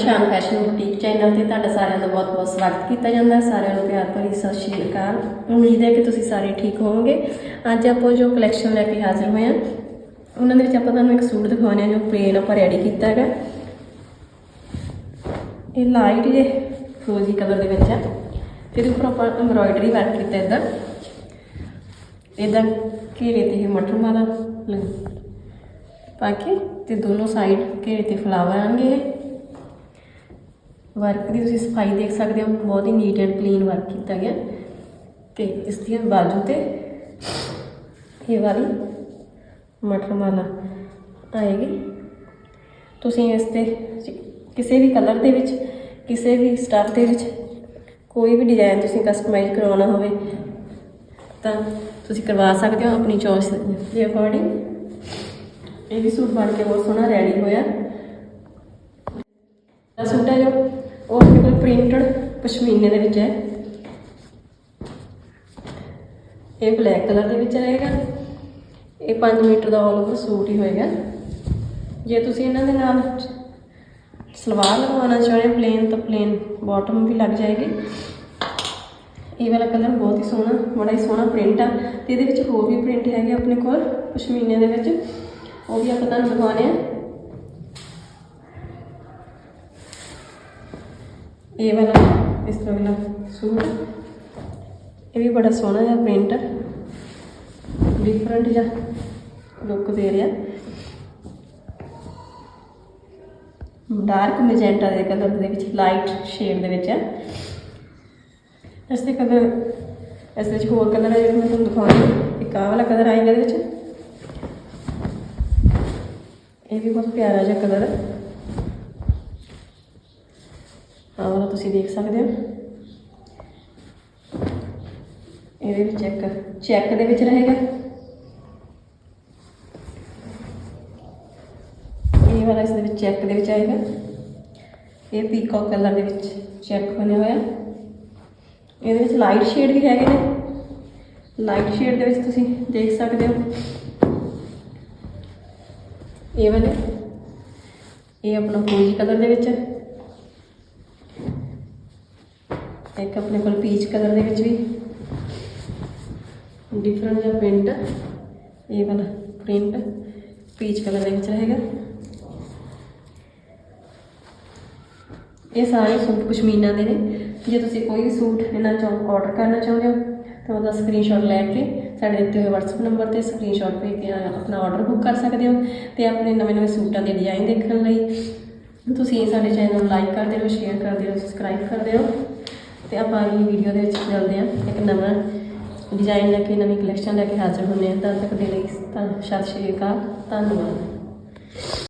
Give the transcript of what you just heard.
ਸ਼ਾਨ fashion boutique channel ਤੇ ਤੁਹਾਡਾ ਸਾਰਿਆਂ ਦਾ ਬਹੁਤ-ਬਹੁਤ ਸਵਾਗਤ ਕੀਤਾ ਜਾਂਦਾ। ਹੈ ਸਾਰਿਆਂ ਨੂੰ ਪਿਆਰ ਭਰੀ ਸਤਿ ਸ਼੍ਰੀ ਅਕਾਲ। ਉਮੀਦ ਹੈ ਕਿ ਤੁਸੀਂ ਸਾਰੇ ਠੀਕ ਹੋਵੋਗੇ। ਅੱਜ ਆਪਾਂ ਜੋ ਕਲੈਕਸ਼ਨ ਲੈ ਕੇ ਹਾਜ਼ਰ ਹੋਏ ਹਾਂ, ਉਹਨਾਂ ਦੇ ਵਿੱਚ ਆਪਾਂ ਤੁਹਾਨੂੰ ਇੱਕ ਸੂਟ ਦਿਖਾਉਣੇ ਆ, ਜੋ ਪਲੇਨ ਆਪਾਂ ਰੈਡੀ ਕੀਤਾ ਹੈਗਾ। ਇਹ ਲਾਈਟ ਜੇ ਫਰੋਜ਼ੀ ਕਲਰ ਦੇ ਵਿੱਚ ਹੈ ਤੇ ਇਹਦੇ ਉੱਪਰ ਆਪਾਂ ਐਮਬਰਾਇਡਰੀ ਵਰਕ ਕੀਤਾ ਇਦਾਂ ਇਦਾਂ ਘੇਰੇ ਤੇ ਇਹ ਮਟਰ ਮਾਲਾ ਲ- ਪਾ ਕੇ ਤੇ ਦੋਨੋਂ ਸਾਈਡ ਘੇਰੇ ਤੇ ਫਲਾਵਰ ਆਣਗੇ ਇਹ। ਵਰਕ ਦੀ ਤੁਸੀਂ ਸਫ਼ਾਈ ਦੇਖ ਸਕਦੇ ਹੋ, ਬਹੁਤ ਹੀ ਨੀਟ ਐਂਡ ਕਲੀਨ ਵਰਕ ਕੀਤਾ ਗਿਆ। ਤੇ ਇਸ ਦੀਆਂ ਬਾਜੂ ਤੇ ਇਹ ਵਾਲੀ ਮਟਰ ਮਾਲਾ ਆਏਗੀ ਤੁਸੀਂ ਇਸ ਤੇ ਕਿਸੇ ਵੀ ਕਲਰ ਦੇ ਵਿੱਚ, ਕਿਸੇ ਵੀ ਸਟੱਫ ਦੇ ਵਿੱਚ ਕੋਈ ਵੀ ਡਿਜ਼ਾਈਨ ਤੁਸੀਂ ਕਸਟਮਾਈਜ਼ ਕਰਵਾਉਣਾ ਹੋਵੇ, ਤਾਂ ਤੁਸੀਂ ਕਰਵਾ ਸਕਦੇ ਹੋ ਆਪਣੀ ਚੋਇਸ ਦੇ ਅਕੋਰਡਿੰਗ ਇਹ ਵੀ ਸੂਟ ਬਣ ਕੇ ਬਹੁਤ ਸੋਹਣਾ ਰੈਡੀ ਹੋਇਆ। ਸੂਟ ਹੈ ਜੋ ਉਹ ਆਪਣੇ ਕੋਲ ਪ੍ਰਿੰਟਡ ਪਸ਼ਮੀਨੇ ਦੇ ਵਿੱਚ ਹੈ। ਇਹ ਬਲੈਕ ਕਲਰ ਦੇ ਵਿੱਚ ਰਹੇਗਾ। ਇਹ 5 ਮੀਟਰ ਦਾ ਆਲ ਓਵਰ ਸੂਟ ਹੀ ਹੋਏਗਾ। ਜੇ ਤੁਸੀਂ ਇਹਨਾਂ ਦੇ ਨਾਲ ਸਲਵਾਰ ਲਗਵਾਉਣਾ ਚਾਹੁੰਦੇ ਹੋ ਪਲੇਨ ਤਾਂ ਪਲੇਨ ਬਾਟਮ ਵੀ ਲੱਗ ਜਾਏਗੀ। ਇਹ ਵਾਲਾ ਕਲਰ ਬਹੁਤ ਹੀ ਸੋਹਣਾ, ਬੜਾ ਹੀ ਸੋਹਣਾ ਪ੍ਰਿੰਟ ਆ। ਤੇ ਇਹਦੇ ਵਿੱਚ ਹੋਰ ਵੀ ਪ੍ਰਿੰਟ ਹੈਗੇ ਆਪਣੇ ਕੋਲ ਪਸ਼ਮੀਨੇ ਦੇ ਵਿੱਚ। ਉਹ ਵੀ ਆਪਾਂ ਤੁਹਾਨੂੰ ਦਿਖਾਉਣੇ ਆ। ਇਹ ਵਾਲਾ, ਇਸ ਤਰ੍ਹਾਂ ਵਾਲਾ ਸੂਟ। ਇਹ ਵੀ ਬੜਾ ਸੋਹਣਾ ਜਿਹਾ ਪ੍ਰਿੰਟ ਡਿਫਰੈਂਟ ਜਿਹਾ ਲੁੱਕ ਦੇ ਰਿਹਾ। ਡਾਰਕ ਮੈਜੈਂਟਾ ਦੇ ਕਲਰ ਦੇ ਵਿੱਚ ਲਾਈਟ ਸ਼ੇਡ ਦੇ ਵਿੱਚ ਹੈ ਇਸ ਦੇ ਕਲਰ ਇਸ ਵਿੱਚ ਹੋਰ ਕਲਰ ਹੈ ਜਿਹੜੇ ਮੈਂ ਤੁਹਾਨੂੰ ਦਿਖਾਉਣੀ ਇੱਕ ਆਹ ਵਾਲਾ ਕਲਰ ਆਏਗਾ ਇਹਦੇ ਵਿੱਚ। ਇਹ ਵੀ ਬਹੁਤ ਪਿਆਰਾ ਜਿਹਾ ਕਲਰ ਹੈ ਆਹ ਵਾਲਾ ਤੁਸੀਂ ਦੇਖ ਸਕਦੇ ਹੋ। ਇਹਦੇ ਵਿੱਚ ਇੱਕ ਚੈੱਕ ਦੇ ਵਿੱਚ ਰਹੇਗਾ। ਇਹ ਵਾਲਾ ਇਸ ਦੇ ਵਿੱਚ ਚੈੱਕ ਦੇ ਵਿੱਚ ਆਏਗਾ। ਇਹ ਪੀਕੌਕ ਕਲਰ ਦੇ ਵਿੱਚ ਚੈੱਕ ਬਣਿਆ ਹੋਇਆ। ਇਹਦੇ ਵਿੱਚ ਲਾਈਟ ਸ਼ੇਡ ਵੀ ਹੈਗੇ ਨੇ। ਲਾਈਟ ਸ਼ੇਡ ਦੇ ਵਿੱਚ ਤੁਸੀਂ ਦੇਖ ਸਕਦੇ ਹੋ। ਇਹ ਵਾਲੇ। ਇਹ ਆਪਣਾ ਫਰੋਜ਼ੀ ਕਲਰ ਦੇ ਵਿੱਚ ਹੈ ਇੱਕ ਆਪਣੇ ਕੋਲ ਪੀਚ ਕਲਰ ਦੇ ਵਿੱਚ ਵੀ ਡਿਫਰੈਂਟ ਜਿਹਾ ਪ੍ਰਿੰਟ ਇਹ ਵਾਲਾ ਪ੍ਰਿੰਟ ਪੀਚ ਕਲਰ ਦੇ ਵਿੱਚ ਰਹੇਗਾ। ਇਹ ਸਾਰੇ ਸੂਟ ਪਸ਼ਮੀਨਾ ਦੇ ਨੇ। ਜੇ ਤੁਸੀਂ ਕੋਈ ਵੀ ਸੂਟ ਇਹਨਾਂ ਚੋਂ ਆਰਡਰ ਕਰਨਾ ਚਾਹੁੰਦੇ ਹੋ, ਤਾਂ ਉਹਦਾ ਸਕਰੀਨਸ਼ਾਟ ਲੈ ਕੇ ਸਾਡੇ ਦਿੱਤੇ ਹੋਏ WhatsApp ਨੰਬਰ ਤੇ ਸਕਰੀਨਸ਼ਾਟ ਭੇਜ ਕੇ ਆਪਣਾ ਆਰਡਰ ਬੁੱਕ ਕਰ ਸਕਦੇ ਹੋ ਤੇ ਆਪਣੇ ਨਵੇਂ-ਨਵੇਂ ਸੂਟਾਂ ਦੇ ਡਿਜ਼ਾਈਨ ਦੇਖਣ ਲਈ। ਤੁਸੀਂ ਸਾਡੇ ਚੈਨਲ ਨੂੰ ਲਾਈਕ ਕਰਦੇ ਰਹੋ ਸ਼ੇਅਰ ਕਰਦੇ ਰਹੋ ਸਬਸਕ੍ਰਾਈਬ ਕਰਦੇ ਰਹੋ। ਤੇ ਆਪਾਂ ਅਗਲੀ ਵੀਡੀਓ ਦੇ ਵਿੱਚ ਮਿਲਦੇ ਹਾਂ। ਇੱਕ ਨਵਾਂ ਡਿਜ਼ਾਈਨ ਲੈ ਕੇ, ਨਵੀਂ ਕਲੈਕਸ਼ਨ ਲੈ ਕੇ ਹਾਜ਼ਰ ਹੁੰਦੇ ਹਾਂ। ਤਦ ਤੱਕ ਦੇ ਲਈ ਤਾਂ ਸਤਿ ਸ਼੍ਰੀ ਅਕਾਲ, ਧੰਨਵਾਦ।